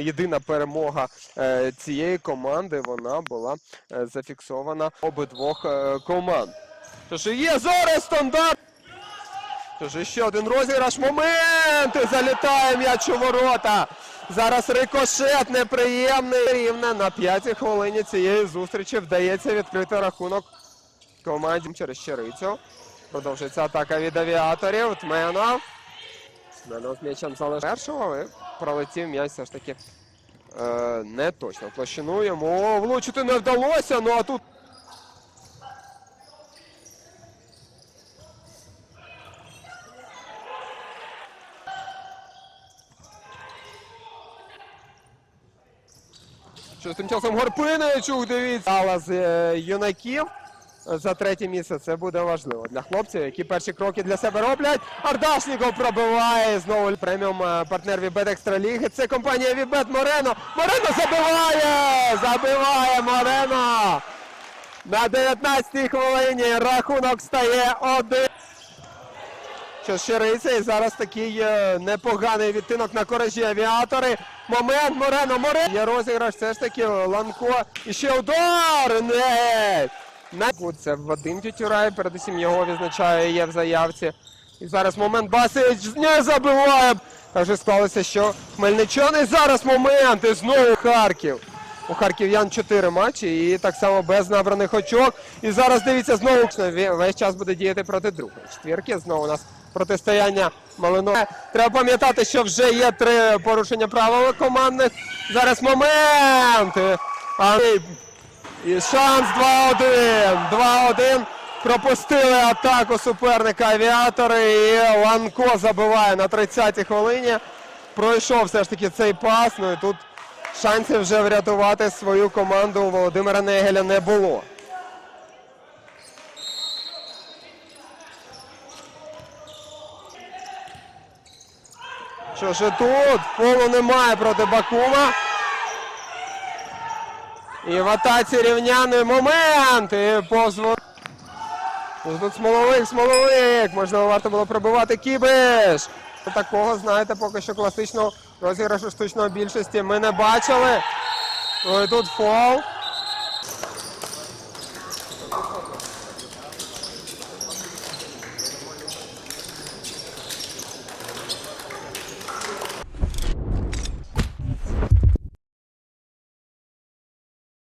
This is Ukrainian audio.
Єдина перемога е, цієї команди вона була е, зафіксована обидвох е, команд. Тож є зараз стандарт. Тож ще один розіграш. Момент! І Залітає м'яч у ворота. Зараз рикошет неприємний. Рівне на п'ятій хвилині цієї зустрічі вдається відкрити рахунок команді через Щерицю. Продовжується атака від авіаторів. Тменов. Тменов з м'ячем залишив першого, але пролетів м'яч все ж таки е, не точно. В Площину йому влучити не вдалося, ну а тут Що з тим часом Горпиничук, дивіться, Алла з юнаків за третє місце. Це буде важливо для хлопців, які перші кроки для себе роблять. Ардашніков пробиває знову преміум е, партнер Вібет Екстраліги. Це компанія Вібет Морено. Морено забиває! Забиває Морено! На 19-й хвилині рахунок стає один. Що щириця, і зараз такий е, непоганий відтинок на коражі авіатори. Момент Морено, Морено. Є розіграш, все ж таки Ланко. І ще удар! Не! Це Вадим Тютюрай, передусім його відзначає, є в заявці. І зараз момент Басич не забиває. Так же склалося, що Хмельничани зараз момент. І знову Харків. У Харків'ян 4 матчі і так само без набраних очок. І зараз дивіться знову весь час буде діяти проти другої четвірки. Знову у нас протистояння Малино. Треба пам'ятати, що вже є три порушення правил командних. Зараз момент. А, і шанс 2-1. 2-1. Пропустили атаку суперника авіатори. І Ланко забиває на 30-й хвилині. Пройшов все ж таки цей пас. Ну і тут шансів вже врятувати свою команду у Володимира Негеля не було. Що ж і тут? Фолу немає проти Бакума. І в атаці рівняний момент. І позвор. Ну, Тут смоловик, смоловик. Можливо, варто було пробивати кібиш. Такого, знаєте, поки що класичного розіграшу штучної більшості ми не бачили. Ну тут фол.